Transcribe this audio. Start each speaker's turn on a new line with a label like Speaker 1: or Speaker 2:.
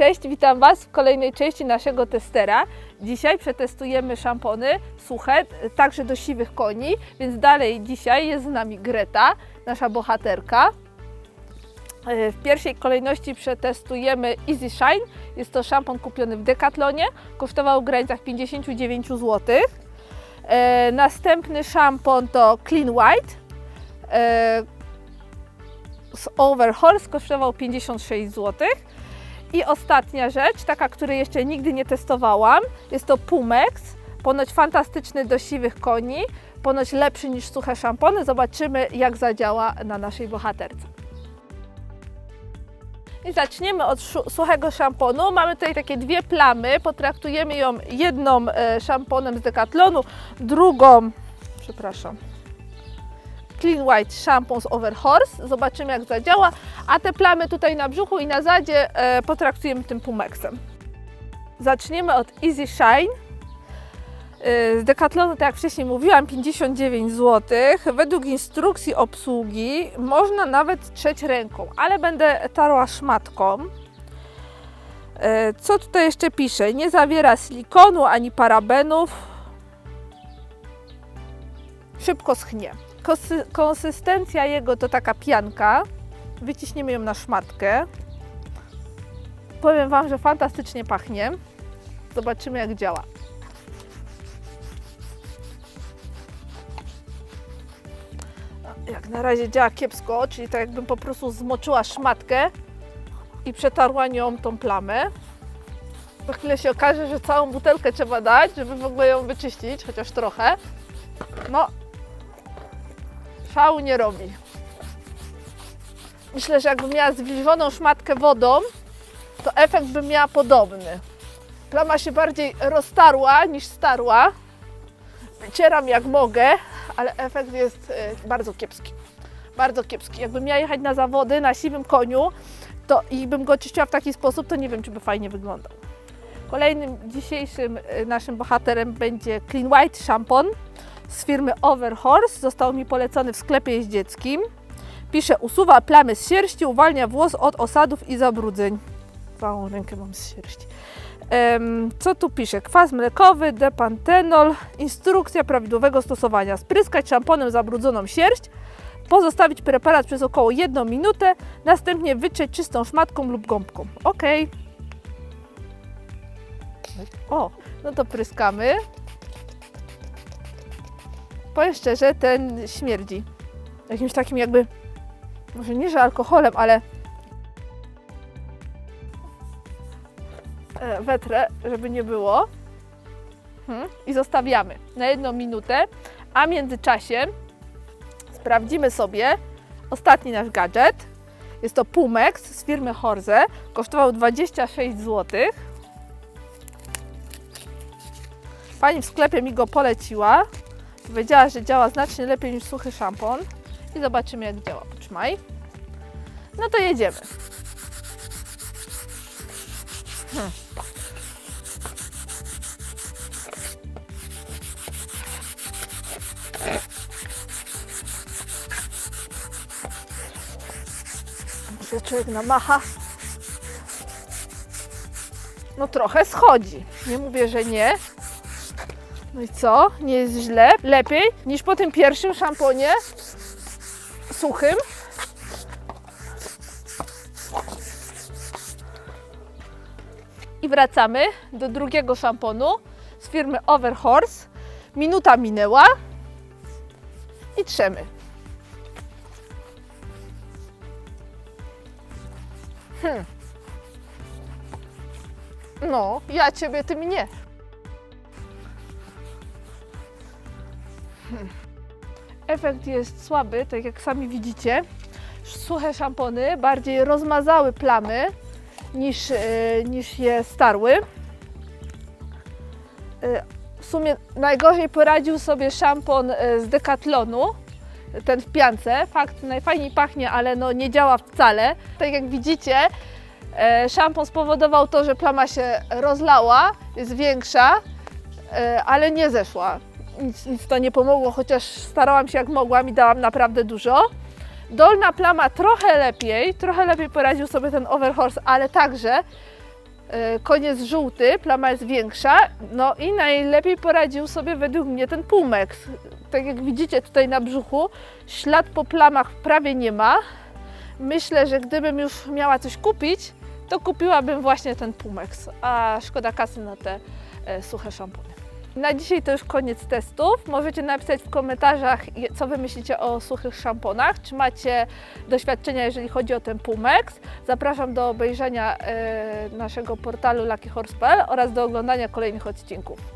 Speaker 1: Cześć, witam Was w kolejnej części naszego testera. Dzisiaj przetestujemy szampony suche, także do siwych koni, więc dalej dzisiaj jest z nami Greta, nasza bohaterka. E, W pierwszej kolejności przetestujemy Easy Shine. Jest to szampon kupiony w Decathlonie, kosztował w granicach 59 zł. E, Następny szampon to Clean White. E, z Overhorse kosztował 56 zł. I ostatnia rzecz, taka, której jeszcze nigdy nie testowałam, jest to Pumex. Ponoć fantastyczny do siwych koni, ponoć lepszy niż suche szampony. Zobaczymy, jak zadziała na naszej bohaterce. I zaczniemy od suchego szamponu. Mamy tutaj takie dwie plamy. Potraktujemy ją jedną e, szamponem z Decathlonu, drugą, przepraszam, Clean White Shampoo z Overhorse. Zobaczymy jak zadziała. A te plamy tutaj na brzuchu i na zadzie e, potraktujemy tym Pumexem. Zaczniemy od Easy Shine. E, Z Decathlonu, tak jak wcześniej mówiłam, 59 zł. Według instrukcji obsługi można nawet trzeć ręką, ale będę tarła szmatką. E, Co tutaj jeszcze pisze? Nie zawiera silikonu ani parabenów. Szybko schnie. Konsy- konsystencja jego to taka pianka. Wyciśniemy ją na szmatkę. Powiem Wam, że fantastycznie pachnie. Zobaczymy jak działa. Jak na razie działa kiepsko, czyli tak jakbym po prostu zmoczyła szmatkę i przetarła nią tą plamę. Za chwilę się okaże, że całą butelkę trzeba dać, żeby w ogóle ją wyczyścić, chociaż trochę. No, szału nie robi. Myślę, że jakbym miała zwilżoną szmatkę wodą, to efekt bym miała podobny. Plama się bardziej roztarła niż starła. Wycieram jak mogę, ale efekt jest e, bardzo kiepski. Bardzo kiepski. Jakbym miała jechać na zawody na siwym koniu to i bym go czyściła w taki sposób, to nie wiem, czy by fajnie wyglądał. Kolejnym dzisiejszym e, naszym bohaterem będzie Clean White Shampoo z firmy Overhorse. Został mi polecony w sklepie jeździeckim. Pisze, usuwa plamy z sierści, uwalnia włos od osadów i zabrudzeń. Całą rękę mam z sierści. Co tu pisze? Kwas mlekowy, depantenol, instrukcja prawidłowego stosowania. Spryskać szamponem zabrudzoną sierść, pozostawić preparat przez około 1 minutę, następnie wytrzeć czystą szmatką lub gąbką. Ok. O, no to pryskamy. Powiem szczerze, ten śmierdzi. Jakimś takim jakby, może nie że alkoholem, ale e, wetrę, żeby nie było. Hmm. I zostawiamy na jedną minutę, a w międzyczasie sprawdzimy sobie ostatni nasz gadżet. Jest to Pumex z firmy Horze. Kosztował 26 zł. Pani w sklepie mi go poleciła. Powiedziała, że działa znacznie lepiej niż suchy szampon. I zobaczymy jak działa. Potrzymaj. No to jedziemy. Hmm. Człowiek namacha. No trochę schodzi. Nie mówię, że nie. No i co? Nie jest źle. Lepiej niż po tym pierwszym szamponie suchym. I wracamy do drugiego szamponu z firmy Overhorse. Minuta minęła i trzemy. Hmm. No, ja ciebie, ty mnie. Efekt jest słaby, tak jak sami widzicie. Suche szampony bardziej rozmazały plamy niż, e, niż je starły. E, W sumie najgorzej poradził sobie szampon e, z Decathlonu, ten w piance. Fakt, najfajniej pachnie, ale no nie działa wcale. Tak jak widzicie, szampon spowodował to, że plama się rozlała, jest większa, ale nie zeszła nic, nic to nie pomogło, chociaż starałam się jak mogłam i dałam naprawdę dużo. Dolna plama trochę lepiej, trochę lepiej poradził sobie ten Overhorse, ale także E, Koniec żółty, plama jest większa, no i najlepiej poradził sobie według mnie ten Pumex. Tak jak widzicie tutaj na brzuchu, ślad po plamach prawie nie ma. Myślę, że gdybym już miała coś kupić, to kupiłabym właśnie ten Pumex, a szkoda kasy na te e, suche szampony. Na dzisiaj to już koniec testów. Możecie napisać w komentarzach, co Wy myślicie o suchych szamponach. Czy macie doświadczenia, jeżeli chodzi o ten Pumex. Zapraszam do obejrzenia e, naszego portalu luckyhorse.pl oraz do oglądania kolejnych odcinków.